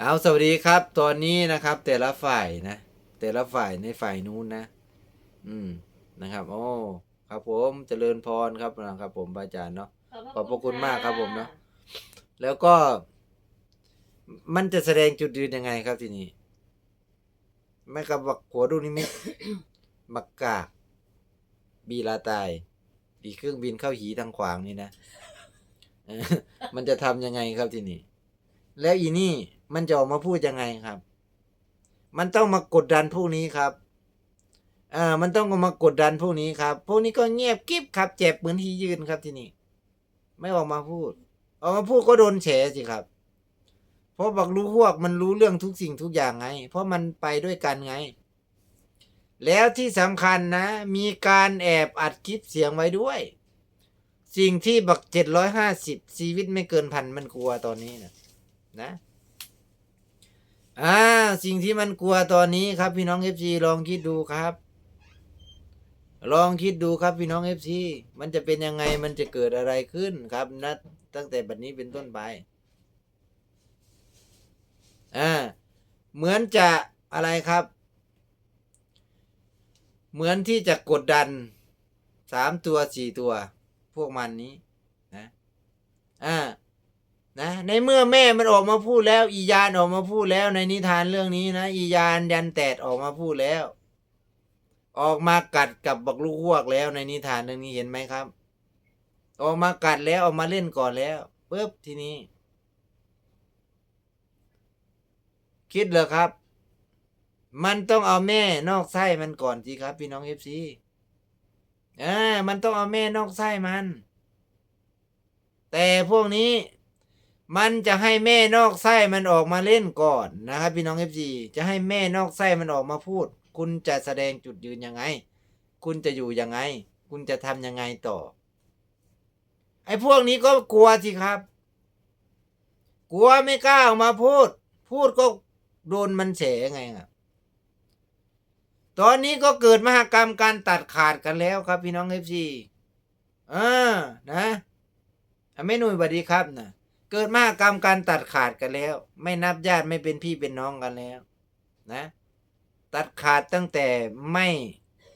เอาสวัสดีครับ ตอนนี้นะครับ แต่ละฝ่ายนะ แต่ละฝ่ายในฝ่ายนู้นนะ อืมนะครับ โอ้ครับผมเจริญพรครับนะครับ ผมพระอาจารย์เนาะขอบพระคุณมากครับผมเนาะแล้วก็ มันจะแสดงจุดยืนยังไงครับทีนี้แม่กับบักหัวดูนี่ไม่บักกากบีลาตายอีกเครื่องบินเข้าหีทางขวางนี่นะเออมันจะทำยังไงครับทีนี้ แล้วอีนี่มันจะออกมาพูดยังไงครับ มันต้องมากดดันพวกนี้ครับอ่ามันต้องมากดดันพวกนี้ครับ พวกนี้ก็เงียบกิ๊บครับ เจ็บเหมือนที่ยืนครับที่นี้ไม่ออกมาพูด ออกมาพูดก็โดนแฉสิครับ เพราะบักรู้พวกมันรู้เรื่องทุกสิ่งทุกอย่างไง เพราะมันไปด้วยกันไง แล้วที่สำคัญนะ มีการแอบอัดคลิปเสียงไว้ด้วย สิ่งที่บักเจ็ดร้อยห้าสิบชีวิตไม่เกินพันมันกลัวตอนนี้นะ นะอ่าสิ่งที่มันกลัวตอนนี้ครับ พี่น้องเอฟซีลองคิดดูครับ ลองคิดดูครับพี่น้องเอฟซีมันจะเป็นยังไงมันจะเกิดอะไรขึ้นครับนะตั้งแต่บัดนี้เป็นต้นไปอ่าเหมือนจะอะไรครับ เหมือนที่จะกดดันสามตัวสี่ตัว พวกมันนี้นะอ่า นะในเมื่อแม่มันออกมาพูดแล้ว อียานออกมาพูดแล้ว ในนิทานเรื่องนี้นะอียานยันแตดออกมาพูดแล้ว ออกมากัดกับบักลูกหวกแล้ว ในนิทานเรื่องนี้เห็นไหมครับ ออกมากัดแล้วออกมาเล่นก่อนแล้วปุ๊บทีนี้ คิดเหรอครับ มันต้องเอาแม่นอกไส้มันก่อนสิครับ พี่น้องเอฟซีอ่ามันต้องเอาแม่นอกไส้มัน แต่พวกนี้ มันจะให้แม่นอกไส้มันออกมาเล่นก่อนนะครับพี่น้องเอฟซีจะให้แม่นอกไส้มันออกมาพูด คุณจะแสดงจุดยืนยังไง คุณจะอยู่ยังไง คุณจะทำยังไงต่อ ไอ้พวกนี้ก็กลัวสิครับ กลัวไม่กล้าออกมาพูด พูดก็โดนมันเฉไงครับตอนนี้ก็เกิดมหากรรมการตัดขาดกันแล้วครับพี่น้องเอฟซีอ่านะอะแม่หนุ่ยสวัสดีครับนะ เกิดมากรรมการตัดขาดกันแล้ว ไม่นับญาติไม่เป็นพี่เป็นน้องกันแล้ว นะ ตัดขาดตั้งแต่ไม่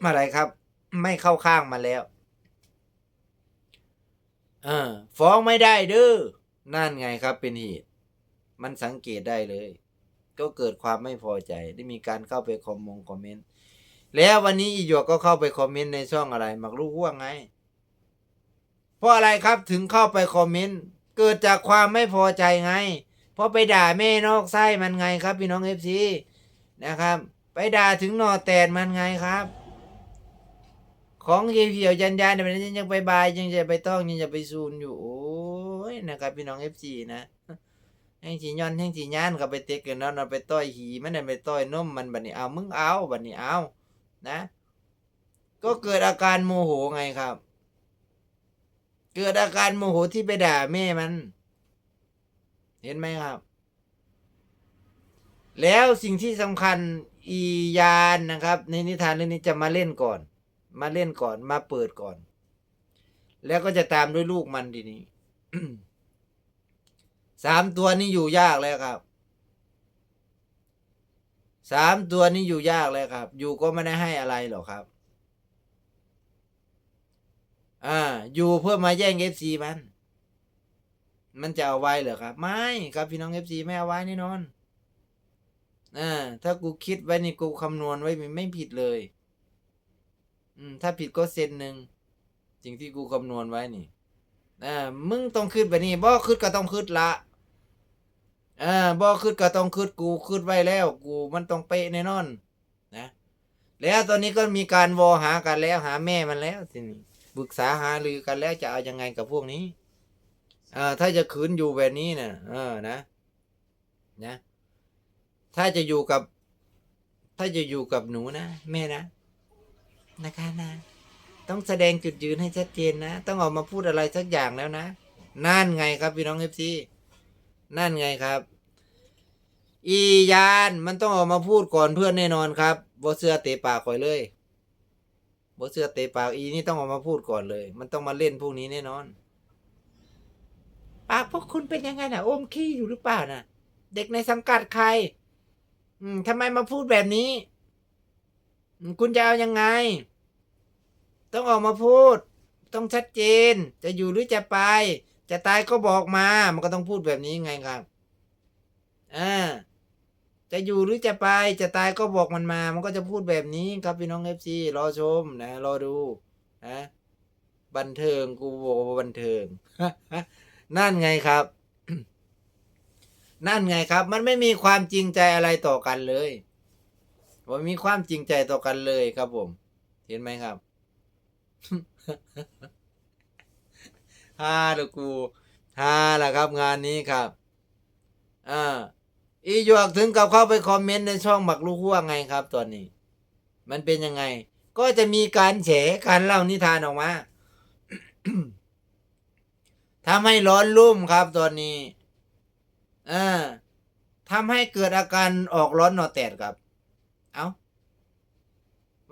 อะไรครับ ไม่เข้าข้างมาแล้วเออฟ้องไม่ได้เด้อนั่นไงครับเป็นเหตุ มันสังเกตได้เลย ก็เกิดความไม่พอใจ ได้มีการเข้าไปคอมมงคอมเมนต์แล้ววันนี้อีหยวกก็เข้าไปคอมเมนต์ในช่องอะไร มักลูกห่วงไง เพราะอะไรครับถึงเข้าไปคอมเมนต์ เกิดจากความไม่พอใจไง เพราะไปด่าแม่นอกไส้มันไงครับ พี่น้องเอฟซีนะครับ ไปด่าถึงนอแตนมันไงครับ ของเขียวยันยันๆเนี่ยมันยังไปบายยังจะไปต้องยังจะไปซูนอยู่โอ้ยนะครับ พี่น้องเอฟซีนะแห่งสีย้อนแห่งสีย่านก็ไปเตะกันเนาะเนไปต้อยหีมันน่ะไปต้อยนมมันบัดนี้เอามึงเอาบัดนี้เอานะ ก็เกิดอาการโมโหไงครับ เกิดอาการโมโหที่ไปด่าแม่มัน เห็นไหมครับ แล้วสิ่งที่สำคัญอียานนะครับ ในนิทานเรื่องนี้จะมาเล่นก่อน มาเล่นก่อนมาเปิดก่อน แล้วก็จะตามด้วยลูกมันทีนี้สามตัวนี้อยู่ยากแล้วครับสามตัวนี้อยู่ยากแล้วครับ อยู่ก็ไม่ได้ให้อะไรหรอกครับ อ่า อยู่เพื่อมาแย่งเอฟซีมัน มันจะเอาไว้เหรอครับ ไม่ครับพี่น้องเอฟซีไม่เอาไว้แน่นอนอ่าถ้ากูคิดไว้นี่กูคำนวณไว้ไม่ไม่ผิดเลย อืม ถ้าผิดก็เซนหนึ่งสิ่งที่กูคำนวณไว้นี่อ่ามึงต้องคิดแบบนี้บ่คิดก็ต้องคิดละอ่าบ่คิดก็ต้องคิดกูคิดไว้แล้ว กูมันต้องเป๊ะแน่นอน นะ แล้วตอนนี้ก็มีการวอหากันแล้วหาแม่มันแล้วทีนี้ ปรึกษาหารือกันแล้วจะเอายังไงกับพวกนี้อ่าถ้าจะขืนอยู่แบบนี้นะเออนะ นะ ถ้าจะอยู่กับ ถ้าจะอยู่กับหนูนะแม่นะนะคะนะ ต้องแสดงจุดยืนให้ชัดเจนนะ ต้องออกมาพูดอะไรสักอย่างแล้วนะนั่นไงครับพี่น้องเอฟซีนั่นไงครับ อียานมันต้องออกมาพูดก่อนเพื่อนแน่นอนครับบ่เสื้อเตะปากข่อยเลย บ่เสื้อเตะปากอีนี่ต้องออกมาพูดก่อนเลย มันต้องมาเล่นพวกนี้แน่นอน ปากพวกคุณเป็นยังไงนะอมขี้อยู่หรือเปล่านะเด็กในสังกัดใคร อืมทำไมมาพูดแบบนี้ คุณจะเอายังไง ต้องออกมาพูด ต้องชัดเจน จะอยู่หรือจะไป จะตายก็บอกมา มันก็ต้องพูดแบบนี้ไงครับอ่า จะอยู่หรือจะไปจะตายก็บอกมันมา มันก็จะพูดแบบนี้ครับพี่น้องเอฟซีรอชมนะ รอดูนะบันเทิงกูบอกว่าบันเทิงนั่นไงครับ นั่นไงครับ มันไม่มีความจริงใจอะไรต่อกันเลยมันมีความจริงใจต่อกันเลยครับผม เห็นไหมครับฮ่าละกูฮ่าละครับงานนี้ครับ อีหยวกถึงกับเข้าไปคอมเมนต์ในช่องหมักลูกหัวไงครับตอนนี้ มันเป็นยังไง ก็จะมีการแฉการเล่านิทานออกมาทำให้ร้อนรุ่มครับตอนนี้อ่าทำให้เกิดอาการออกร้อนหนอแตดครับ เอา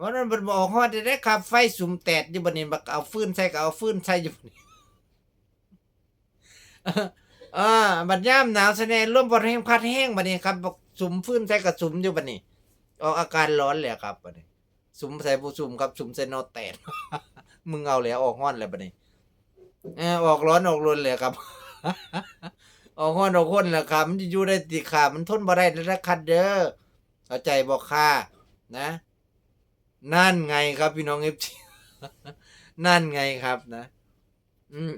วันนั้นมันบอกฮอดได้ครับ ไฟสุมแตดอยู่บนนี้บักเอาฟืนใส่ก็เอาฟืนใส่อยู่บนนี้ อ่าบัดย่ามหนาวแสดงร่มบดแห้งพัดแห้งบัดนี้ครับบอกสุมฟื้นใส่กับสุมอยู่บัดนี้ ออกอาการร้อนเลยครับบัดนี้ สุมใส่ผู้สุมครับสุมใส่นอแตดมึงเอาแล้วออกห้อนแล้วบัดนี้เออออกร้อนออกรนเลยครับออกห้อนออกห้นแหละครับมันจะอยู่ได้ติขามันทนบ่ได้แล้วนะครับเด้อเข้าใจบอกค่านะ นั่นไงครับพี่น้องเอฟซีนั่นไงครับนะ อืม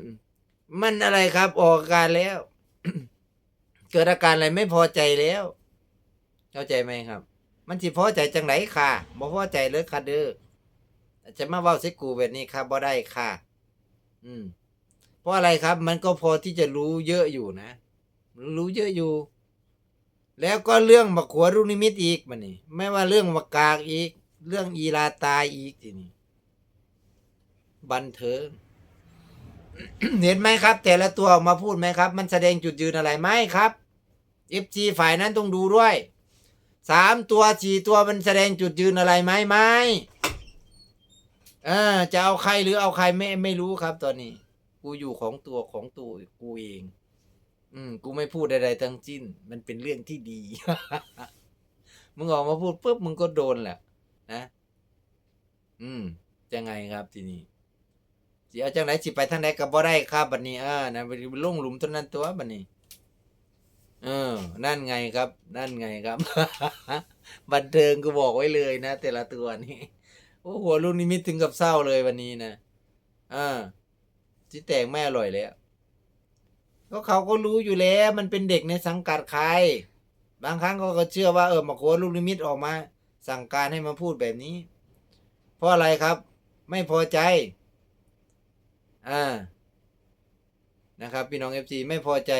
มันอะไรครับ ออกอาการแล้ว เกิดอาการอะไรไม่พอใจแล้ว เข้าใจไหมครับ มันสิพอใจจังไหนค่ะบ่พอใจเลยค่ะเด้อจะมาเว้าส่กูแบบนี้ครับบ่ได้ค่ะ อืม เพราะอะไรครับ มันก็พอที่จะรู้เยอะอยู่นะรู้เยอะอยู่ แล้วก็เรื่องบักขัวรูกนิมิตอีกมันนี่ไม่ว่าเรื่องบักกากอีก เรื่องอีลาตายอีกทีนี้บันเทิง เห็นไหมครับ แต่ละตัวออกมาพูดไหมครับ มันแสดงจุดยืนอะไรไหมครับ FG ฝ่ายนั้นต้องดูด้วยสามตัวสี่ตัวมันแสดงจุดยืนอะไรไหมไหมเออจะเอาใครหรือเอาใครไม่ไม่รู้ครับ ตอนนี้ กูอยู่ของตัวของตัวกูเอง อืม กูไม่พูดใดๆทั้งสิ้น มันเป็นเรื่องที่ดี มึงออกมาพูดปุ๊บมึงก็โดนแหละนะ อืมจะไงครับทีนี้ สิเอาจังไหนสิไปทางไหนก็บ่ได้ครับบัดนี้เออนะไปลงหลุมตัวนั้นตัวบัดนี้ เออ นั่นไงครับ นั่นไงครับ บันเทิงกูบอกไว้เลยนะ แต่ละตัวนี่โอ้โหลูกนิมิตถึงกับเศร้าเลยวันนี้นะอ่าที่แตงไม่อร่อยแล้วก็เขาก็รู้อยู่แล้ว มันเป็นเด็กในสังกัดใคร บางครั้งเขาก็เชื่อว่าเออมาโคลูกนิมิตออกมา สั่งการให้มาพูดแบบนี้ เพราะอะไรครับ ไม่พอใจ อ่านะครับพี่น้องเอฟซีไม่พอใจ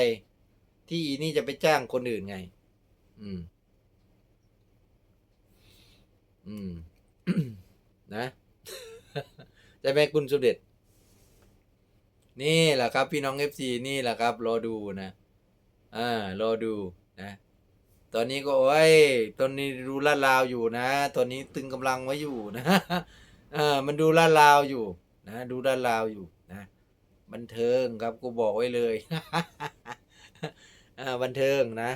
ที่อีนี่จะไปจ้างคนอื่นไง อืม อืม นะจะแม่คุณสมเด็จ นี่แหละครับ พี่น้องเอฟซีนี่แหละครับ รอดูนะ อ่ารอดูนะ ตอนนี้ก็โอ้ย ตอนนี้ดูลาดลาวอยู่นะ ตอนนี้ตึงกำลังไว้อยู่นะ เออ มันดูลาดลาวอยู่ นะ ดูลาดลาวอยู่ บันเทิงครับกูบอกไว้เลยอ่าบันเทิงนะ